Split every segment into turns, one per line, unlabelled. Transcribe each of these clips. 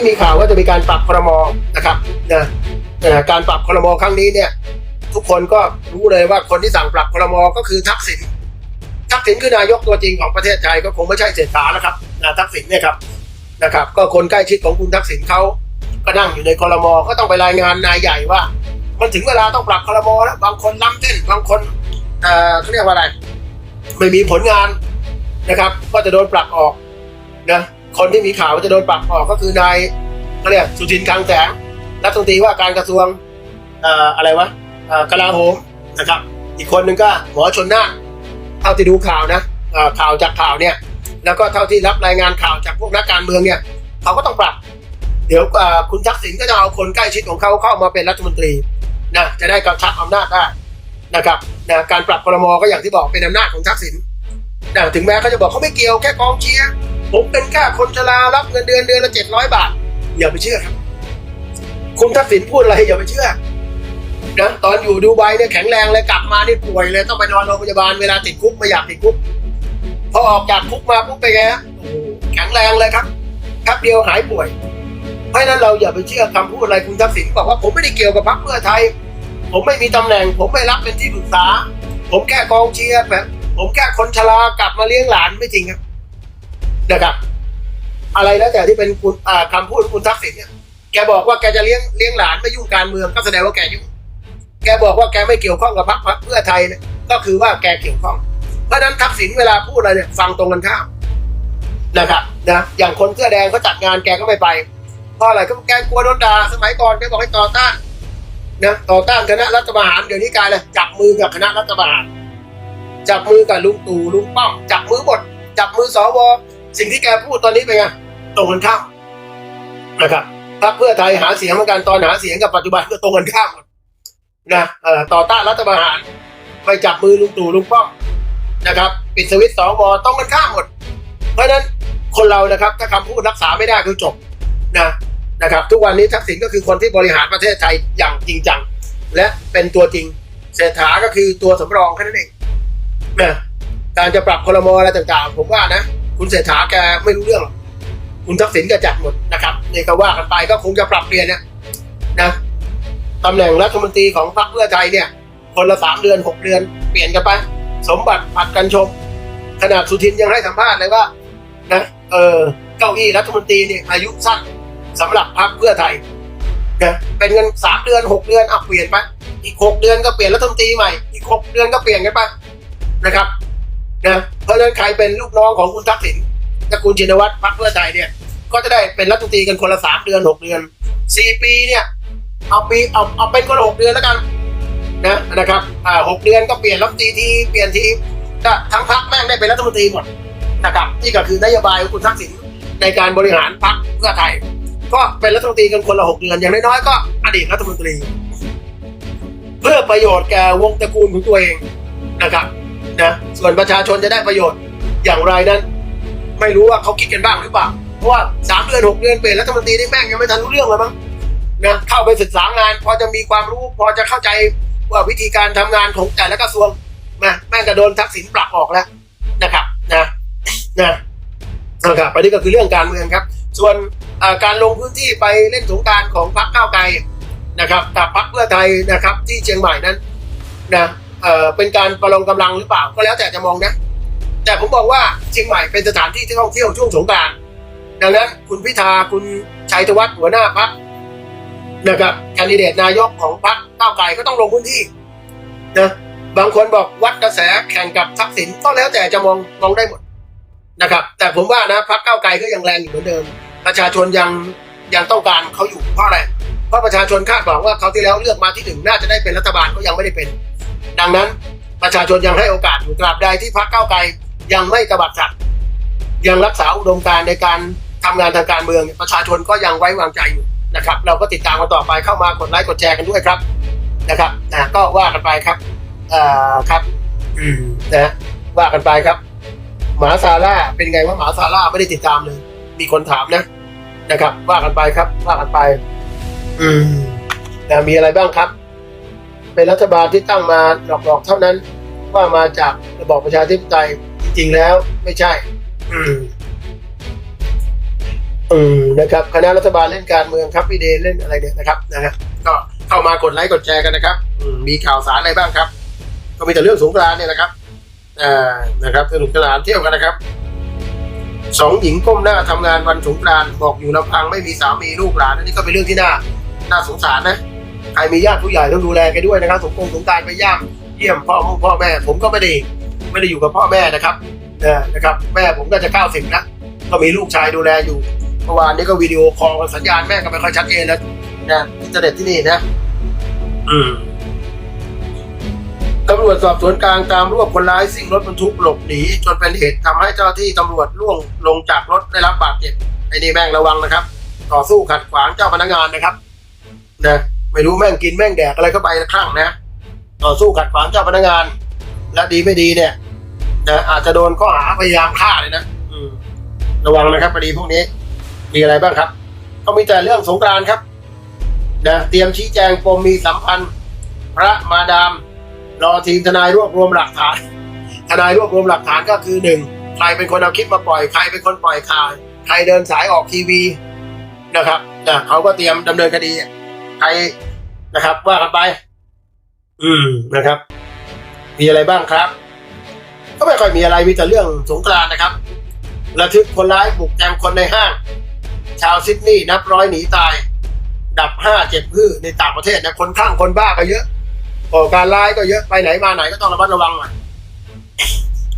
นี้มีข่าวว่าจะมีการปรับครมนะครับนะนะการปรับครมครั้งนี้เนี่ยทุกคนก็รู้เลยว่าคนที่สั่งปรับครมก็คือทักษิณทักษิณคือนายกตัวจริงของประเทศไทยก็คงไม่ใช่เศรษฐาแล้วครับนะทักษิณเนี่ยครับนะครับ ก็คนใกล้ชิดของคุณทักษิณเขาก็นั่งอยู่ในครมก็ต้องไปรายงานนายใหญ่ว่า มันถึงเวลาต้องปรับครมแล้วบางคนล้ำเส้นบางคนเอ่อเขาเรียกว่าอะไร ไม่มีผลงานนะครับ ก็จะโดนปรับออกนะ คนที่มีข่าวว่าจะโดนปรับออกก็คือนายเขาเรียกสุทินคลังแสงรัฐมนตรีว่าการกระทรวงอะไรวะกลาโหมนะครับ อีกคนหนึ่งก็หมอชนน่าเท่าที่ดูข่าวนะข่าวจากข่าวเนี่ย แล้วก็เท่าที่รับรายงานข่าวจากพวกนักการเมืองเนี่ยเขาก็ต้องปรับ เดี๋ยวคุณทักษิณก็จะเอาคนใกล้ชิดของเขาเข้ามาเป็นรัฐมนตรีนะจะได้กำชับอำนาจได้นะครับนะการปรับครมก็อย่างที่บอกเป็นอำนาจของทักษิณนะถึงแม้เขาจะบอกเขาไม่เกี่ยวแค่กองเชียร์ ผมเป็นแค่คนชรารับเงินเดือนเดือนละเจ็ดร้อยบาท อย่าไปเชื่อครับ คุณทักษิณพูดอะไรอย่าไปเชื่อนะตอนอยู่ดูไบเนี่ยแข็งแรงเลยกลับมานี่ป่วยเลยต้องไปนอนโรงพยาบาลเวลาติดคุกไม่อยากติดคุกพอออกจากคุกมาปุ๊บไปไงฮะแข็งแรงเลยครับแป๊บเดียวหายป่วย เพราะนั้นเราอย่าไปเชื่อคำพูดอะไรคุณทักษิณบอกว่าผมไม่ได้เกี่ยวกับพรรคเพื่อไทย ผมไม่มีตำแหน่ง ผมไม่รับเป็นที่ปรึกษา ผมแค่กองเชียร์แบบผมแค่คนชรากลับมาเลี้ยงหลานไม่จริงครับ นะครับ อะไรแล้วแต่ที่เป็นคุณอ่าคำพูดของคุณทักษิณเนี่ยแกบอกว่าแกจะเลี้ยงเลี้ยงหลานไม่ยุ่งการเมืองก็แสดงว่าแกยุ่งแกบอกว่าแกไม่เกี่ยวข้องกับพรรคเพื่อไทยเนี่ยก็คือว่าแกเกี่ยวข้อง เพราะฉะนั้นทักษิณเวลาพูดอะไรเนี่ยฟังตรงกันข้ามนะครับนะอย่างคนเสื้อแดงเขาจัดงานแกก็ไม่ไปเพราะอะไรก็แกกลัวโดนด่าสมัยก่อนแกบอกให้ต่อต้านนะต่อต้านคณะรัฐประหารเดี๋ยวนี้กลายเลยจับมือกับคณะรัฐประหารจับมือกับลุงตู่ลุงป้อมจับมือหมดจับมือสว สิ่งที่แกพูดตอนนี้เป็นไงตรงกันข้ามนะครับพรรคเพื่อไทยหาเสียงเหมือนกันตอนหาเสียงกับปัจจุบันก็ตรงกันข้ามหมดนะต่อต้านรัฐประหาร ไปจับมือลุงตู่ลุงป้อมนะครับ ปิดสวิตช์สวตรงกันข้ามหมด เพราะฉะนั้นคนเรานะครับ ถ้าคำพูดรักษาไม่ได้คือจบนะนะครับ ทุกวันนี้ทักษิณก็คือคนที่บริหารประเทศไทยอย่างจริงจัง และเป็นตัวจริงเศรษฐาก็คือตัวสำรองแค่นั้นเองนะการจะปรับคลมอะไรต่างๆ ผมว่านะ คุณเศรษฐาแกไม่รู้เรื่องหรอกคุณทักษิณแกจัดหมดนะครับนี่ก็ว่ากันไปก็คงจะปรับเปลี่ยนเนี่ยนะตำแหน่งรัฐมนตรีของพรรคเพื่อไทยเนี่ย คนละสามเดือนหกเดือนเปลี่ยนกันไป สมบัติผัดกันชม ขนาดสุทินยังให้สัมภาษณ์เลยว่านะเออเก้าอี้รัฐมนตรีเนี่ยอายุสั้นสำหรับพรรคเพื่อไทยนะเป็นเงินสามเดือนหกเดือนอะเปลี่ยนไปอีกหกเดือนก็เปลี่ยนรัฐมนตรีใหม่อีกหกเดือนก็เปลี่ยนกันไปนะครับ เป็นลูกน้องของคุณทักษิณกับคุณชินวัตรพรรคเพื่อไทยเนี่ย ก็จะได้เป็นรัฐมนตรีกันคนละสามเดือนหกเดือนสี่ปีเนี่ยเอาปีเอาเอาเป็นคนละหกเดือนแล้วกันนะนะครับอ่าหกเดือนก็เปลี่ยนรัฐมนตรีทีเปลี่ยนทีก็ทั้งพรรคแม่งได้เป็นรัฐมนตรีหมดนะครับนี่ก็คือนโยบายของคุณทักษิณในการบริหารพรรคเพื่อไทย ก็เป็นรัฐมนตรีกันคนละหกเดือนอย่างน้อยๆก็อดีตรัฐมนตรี เพื่อประโยชน์แก่วงตระกูลของตัวเองนะครับนะส่วนประชาชนจะได้ประโยชน์ อย่างไรนั้น ไม่รู้ว่าเขาคิดกันบ้างหรือเปล่า เพราะว่าสามเดือนหกเดือนเป็นรัฐมนตรีนี่แม่งยังไม่ทันรู้เรื่องเลยมั้งนะเข้าไปศึกษางาน พอจะมีความรู้ พอจะเข้าใจว่าวิธีการทำงานของแต่ละกระทรวงนะแม่งก็โดนทักษิณปรับออกแล้วนะครับนะนะนะครับอันนี้ก็คือเรื่องการเมืองครับ ส่วนอ่อการลงพื้นที่ไปเล่นสงการของพรรคก้าวไกลนะครับกับพรรคเพื่อไทยนะครับที่เชียงใหม่นั้นนะเอ่อเป็นการประลองกำลังหรือเปล่าก็แล้วแต่จะมองนะ แต่ผมบอกว่าเชียงใหม่เป็นสถานที่ที่ท่องเที่ยวช่วงสงกรารดังนั้นคุณพิธาคุณชัยธวัฒน์หัวหน้าพรรคนะครับแคนดิเดตนายกของพรรคก้าวไกลก็ต้องลงพื้นที่นะบางคนบอกวัดกระแสแข่งกับทักษิณก็แล้วแต่จะมองมองได้หมดนะครับ แต่ผมว่านะพรรคก้าวไกลก็ยังแรงอยู่เหมือนเดิม ประชาชนยังยังต้องการเขาอยู่เพราะอะไรเพราะประชาชนคาดหวังว่าเขาที่แล้วเลือกมาที่หนึ่งน่าจะได้เป็นรัฐบาลก็ยังไม่ได้เป็น ดังนั้นประชาชนยังให้โอกาสอยู่ตราบใดที่พรรคก้าวไกล ยังไม่กระบัดสัตว์ยังรักษาอุดมการณ์ในการทำงานทางการเมือง ประชาชนก็ยังไว้วางใจอยู่นะครับ เราก็ติดตามกันต่อไปเข้ามากดไลค์กดแชร์กันด้วยครับนะครับนะก็ว่ากันไปครับเอ่อครับ อืมนะว่ากันไปครับ หมาซาร่าเป็นไงว่าหมาซาร่าไม่ได้ติดตามเลย มีคนถามนะ นะครับ ว่ากันไปครับ ว่ากันไป อืมนะมีอะไรบ้างครับ เป็นรัฐบาลที่ตั้งมาหลอกๆเท่านั้น ว่ามาจากระบอบประชาธิปไตย จริงๆแล้วไม่ใช่ อืมอืมนะครับคณะรัฐบาลเล่นการเมืองครับพี่เดเล่นอะไรเนี่ยนะครับนะฮะก็เข้ามากดไลค์กดแชร์กันนะครับอืมีข่าวสารอะไรบ้างครับ ก็มีแต่เรื่องสงกรานเนี่ยนะครับอ่านะครับสนุกสนานเที่ยวกันนะครับสองหญิงก้มหน้าทำงานวันสงกรานบอกอยู่ลำพังไม่มีสามีลูกหลานนนี้ก็เป็นเรื่องที่น่าน่าสงสารนะใครมีญาติผู้ใหญ่ต้องดูแลกันด้วยนะครับสงกรานต์สงการไปย่ามเยี่ยมพ่อพ่อแม่ ผมก็ไม่ได้ ไม่ได้อยู่กับพ่อแม่นะครับนะนะครับ แม่ผมก็จะเก้าสิบแล้วก็มีลูกชายดูแลอยู่เมื่อวานนี้ก็วิดีโอคอลกันสัญญาณแม่ก็ไม่ค่อยชัดเจนแล้วนะอินเทอร์เน็ตที่นี่นะ อืมตำรวจสอบสวนกลางตามรวบคนร้ายซิ่งรถบรรทุกหลบหนีจนเป็นเหตุทำให้เจ้าหน้าที่ตำรวจล่วงลงจากรถได้รับบาดเจ็บไอ้นี่แม่งระวังนะครับ ต่อสู้ขัดขวางเจ้าพนักงานนะครับนะไม่รู้แม่งกินแม่งแดกอะไรเข้าไปคลั่งนะ ต่อสู้ขัดขวางเจ้าพนักงาน และดีไม่ดีเนี่ยนะอาจจะโดนข้อหาพยายามฆ่าเลยนะระวังนะครับคดีพวกนี้ มีอะไรบ้างครับ ก็มีแต่เรื่องสงกรานครับนะเตรียมชี้แจงปมมีสัมพันธ์ พระมาดาม รอทีมทนายรวบรวมหลักฐาน ทนายรวบรวมหลักฐานก็คือหนึ่งใครเป็นคนเอาคลิปมาปล่อยใครเป็นคนปล่อยข่าวใครเดินสายออกทีวีนะครับนะเขาก็เตรียมดำเนินคดีใครนะครับ ว่ากันไป อืมนะครับ มีอะไรบ้างครับ ก็ไม่ค่อยมีอะไรมีแต่เรื่องสงกรานนะครับระทึกคนร้ายบุกแทงคนในห้าง ชาวซิดนีย์นับร้อยหนีตาย ดับห้าเจ็บพืชในต่างประเทศนะคนข้างคนบ้าก็เยอะก่อการร้ายก็เยอะไปไหนมาไหนก็ต้องระมัดระวังหน่อย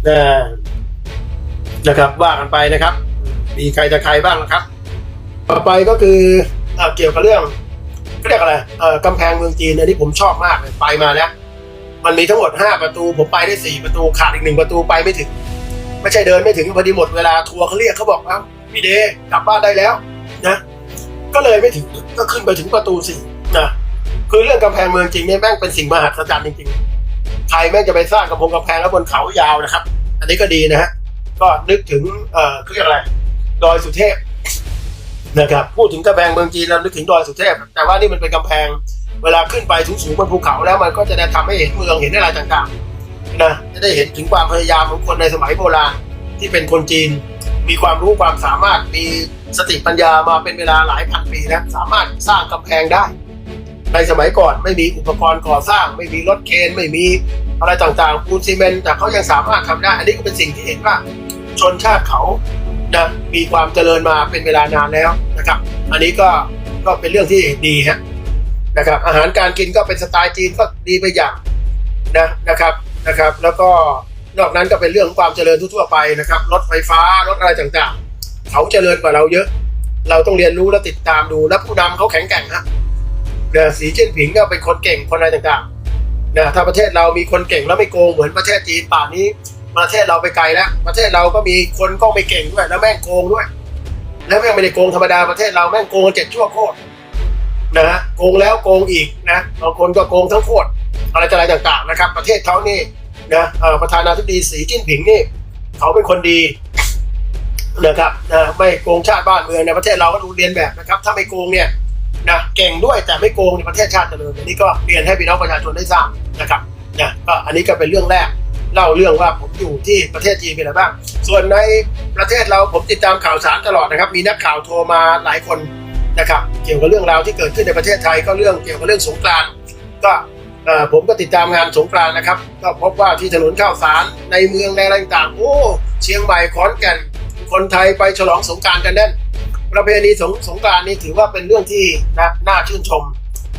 นะนะครับว่ากันไปนะครับ มีใครจะใครบ้างนะครับ ต่อไปก็คือเอเกี่ยวกับเรื่องเขาเรียกอะไรเอ่อกำแพงเมืองจีนอันนี้ผมชอบมากเลยไปมาแล้ว มันมีทั้งหมดห้าประตู ผมไปได้สี่ประตูขาดอีกหนึ่งประตูไปไม่ถึง ไม่ใช่เดินไม่ถึงพอดีหมดเวลาทัวร์เขาเรียกเขาบอกว่าพี่เดย์กลับบ้านได้แล้วนะก็เลยไม่ถึงก็ขึ้นไปถึงประตูสี่นะคือเรื่องกำแพงเมืองจริงเนี่ยแม่งเป็นสิ่งมหัศจรรย์จริงๆใครแม่งจะไปสร้างกำแพงกำแพงแล้วบนเขายาวนะครับ อันนี้ก็ดีนะฮะก็นึกถึงเอ่อเขาเรียกอะไรดอยสุเทพนะครับพูดถึงกำแพงเมืองจีนเรานึกถึงดอยสุเทพแต่ว่านี่มันเป็นกำแพง เวลาขึ้นไปสูงๆบนภูเขาแล้วมันก็จะได้ทำให้เห็นเมืองเห็นอะไรต่างๆนะจะได้เห็นถึงความพยายามของคนในสมัยโบราณที่เป็นคนจีน มีความรู้ความสามารถมีสติปัญญามาเป็นเวลาหลายพันปีนะสามารถสร้างกำแพงได้ ในสมัยก่อนไม่มีอุปกรณ์ก่อสร้าง ไม่มีรถเคนไม่มีอะไรต่างๆปูนซีเมนต์แต่เขายังสามารถทำได้ อันนี้ก็เป็นสิ่งที่เห็นว่าชนชาติเขานะมีความเจริญมาเป็นเวลานานแล้วนะครับ อันนี้ก็ก็เป็นเรื่องที่ดีฮะ นะครับ อาหารการกินก็เป็นสไตล์จีนก็ดีไปอย่างนะนะครับนะครับ แล้วก็นอกนั้นก็เป็นเรื่องของความเจริญทั่วไปนะครับรถไฟฟ้ารถอะไรต่างๆ เขาเจริญกว่าเราเยอะ เราต้องเรียนรู้และติดตามดูและผู้นำเขาแข็งแกร่งฮะนะสีเจิ้นผิงก็เป็นคนเก่งคนอะไรต่างๆนะถ้าประเทศเรามีคนเก่งแล้วไม่โกงเหมือนประเทศจีนป่านนี้ ประเทศเราไปไกลแล้ว ประเทศเราก็มีคนก็ไม่เก่งด้วยแล้วแม่งโกงด้วย แล้วแม่งไม่ได้โกงธรรมดาประเทศเราแม่งโกงเจ็ดชั่วโคตร นะฮะโกงแล้วโกงอีกนะบางคนก็โกงทั้งโคตรอะไรต่อะไรต่างๆนะครับ ประเทศเขานี่นะประธานาธิบดีสีจิ้นผิงนี่เขาเป็นคนดีนะครับนะไม่โกงชาติบ้านเมืองในประเทศเราก็ดูเรียนแบบนะครับ ถ้าไม่โกงเนี่ยนะเก่งด้วยแต่ไม่โกงในประเทศชาติเจริญอันนี้ก็เรียนให้พี่น้องประชาชนได้ทราบนะครับนะก็อันนี้ก็เป็นเรื่องแรกเล่าเรื่องว่าผมอยู่ที่ประเทศจีนเป็นอะไรบ้าง ส่วนในประเทศเราผมติดตามข่าวสารตลอดนะครับ มีนักข่าวโทรมาหลายคน นะครับ เกี่ยวกับเรื่องราวที่เกิดขึ้นในประเทศไทยก็เรื่องเกี่ยวกับเรื่องสงกรานก็ผมก็ติดตามงานสงกรานนะครับ ก็พบว่าที่ถนนข้าวสารในเมืองในอะไรต่างโอ้เชียงใหม่ขอนแก่น คนไทยไปฉลองสงการกันแน่น ประเพณีสงสงกานต์นี่ถือว่าเป็นเรื่องที่นะน่าชื่นชม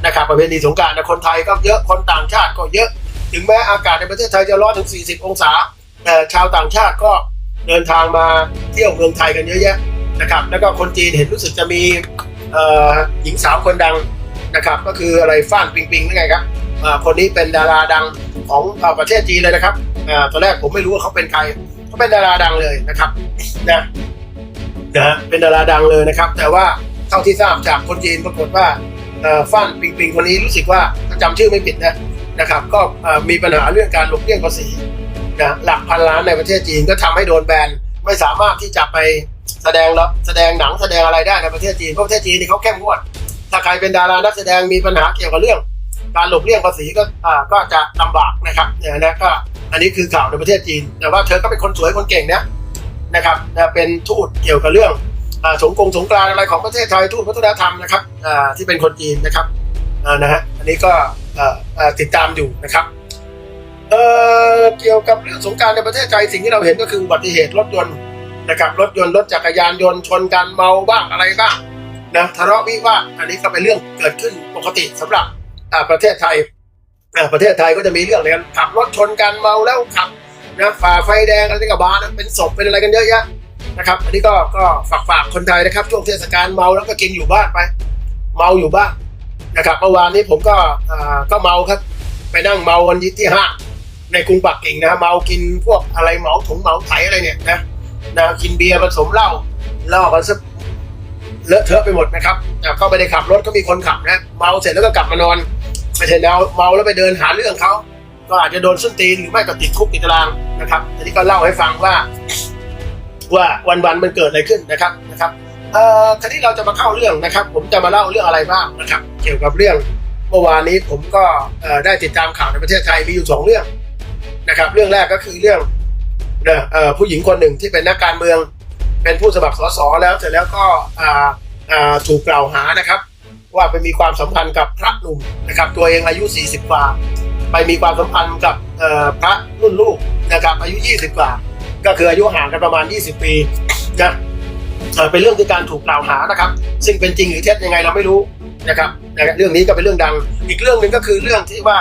นะครับประเพณีสงกานต์นะคนไทยก็เยอะคนต่างชาติก็เยอะ ถึงแม้อากาศในประเทศไทยจะร้อนถึง 40 องศา แต่ชาวต่างชาติก็เดินทางมาเที่ยวเมืองไทยกันเยอะแยะนะครับแล้วก็คนจีนเห็นรู้สึกจะมี หญิงสาวคนดังนะครับ ก็คืออะไรฟ้านปิงปิงนั่นไงครับคนนี้เป็นดาราดังของอประเทศจีนเลยนะครับอตอนแรกผมไม่รู้ว่าเขาเป็นใครเขาเป็นดาราดังเลยนะครับนะนะเป็นดาราดังเลยนะครับ แต่ว่าเท่าที่ทราบจากคนจีนปรากฏว่าฟ้านปิงปิงคนนี้รู้สึกว่าถ้าจำชื่อไม่ผิดนะนะครับ ก็มีปัญหาเรื่องการหลบเลี่ยงภาษีนะหลักพันล้านในประเทศจีนก็ทำให้โดนแบนไม่สามารถที่จะไป แสดงละแสดงหนังแสดงอะไรได้ในประเทศจีนเพราะประเทศจีนนี่เขาเข้มงวด ถ้าใครเป็นดารานักแสดงมีปัญหาเกี่ยวกับเรื่อง การหลบเลี่ยงภาษีก็อ่าก็จะลำบากนะครับเนี่ยนะก็อันนี้คือข่าวในประเทศจีน แต่ว่าเธอก็เป็นคนสวยคนเก่งนะนะครับเป็นทูตเกี่ยวกับเรื่องอ่าสงกงสงกรานอะไรของประเทศไทยทูตวัฒนธรรมนะครับอ่าที่เป็นคนจีนนะครับอ่านะฮะอันนี้ก็อ่อเอ่อติดตามอยู่นะครับเอ่อเกี่ยวกับเรื่องสงการในประเทศไทยสิ่งที่เราเห็นก็คืออุบัติเหตุรถยนต์ นะครับรถยนต์รถจักรยานยนต์ชนกันเมาบ้างอะไรบ้างนะทะเลาะวิวาทอันนี้ก็เป็นเรื่องเกิดขึ้นปกติสำหรับอ่าประเทศไทยอ่าประเทศไทยก็จะมีเรื่องอะไรกันขับรถชนกันเมาแล้วขับนะฝ่าไฟแดงอะไรกับบานเป็นศพเป็นอะไรกันเยอะแยะนะครับ อันนี้ก็ก็ฝากฝากคนไทยนะครับช่วงเทศกาลเมาแล้วก็กินอยู่บ้านไป เมาอยู่บ้านนะครับเมื่อวานนี้ผมก็อ่าก็เมาครับ ไปนั่งเมาวันที่ห้างในกรุงปักกิ่งนะเมากินพวกอะไรเหมาถุงเหมาไถอะไรเนี่ยนะ นะกินเบียร์ผสมเหล้าเหล้ากันซะเลอะเทอะไปหมดนะครับอ่าก็ไม่ได้ขับรถก็มีคนขับนะเมาเสร็จแล้วก็กลับมานอนไม่ใช่เมาเมาแล้วไปเดินหาเรื่องเขาก็อาจจะโดนส้นตีนหรือไม่ก็ติดคุกติดตารางนะครับอันนี้ก็เล่าให้ฟังว่า ว่าวันๆมันเกิดอะไรขึ้นนะครับนะครับเอ่อคราวนี้เราจะมาเข้าเรื่องนะครับ ผมจะมาเล่าเรื่องอะไรบ้างนะครับ เกี่ยวกับเรื่องเมื่อวานนี้ผมก็ได้ติดตามข่าวในประเทศไทยมีอยู่สองเรื่องนะครับ เรื่องแรกก็คือเรื่อง ผู้หญิงคนหนึ่งที่เป็นนักการเมือง เป็นผู้สมัครสสแล้วเสร็จแล้วก็ถูกกล่าวหานะครับ ว่าไปมีความสัมพันธ์กับพระหนุ่มนะครับ ตัวเองอายุ 40 กว่า ไปมีความสัมพันธ์กับพระรุ่นลูกนะครับอายุ 20 กว่า ก็คืออายุห่างกันประมาณ 20 ปีนะเอ่อเป็นเรื่องที่การถูกกล่าวหานะครับ ซึ่งเป็นจริงหรือเท็จยังไงเราไม่รู้นะครับเรื่องนี้ก็เป็นเรื่องดัง อีกเรื่องหนึ่งก็คือเรื่องที่ว่า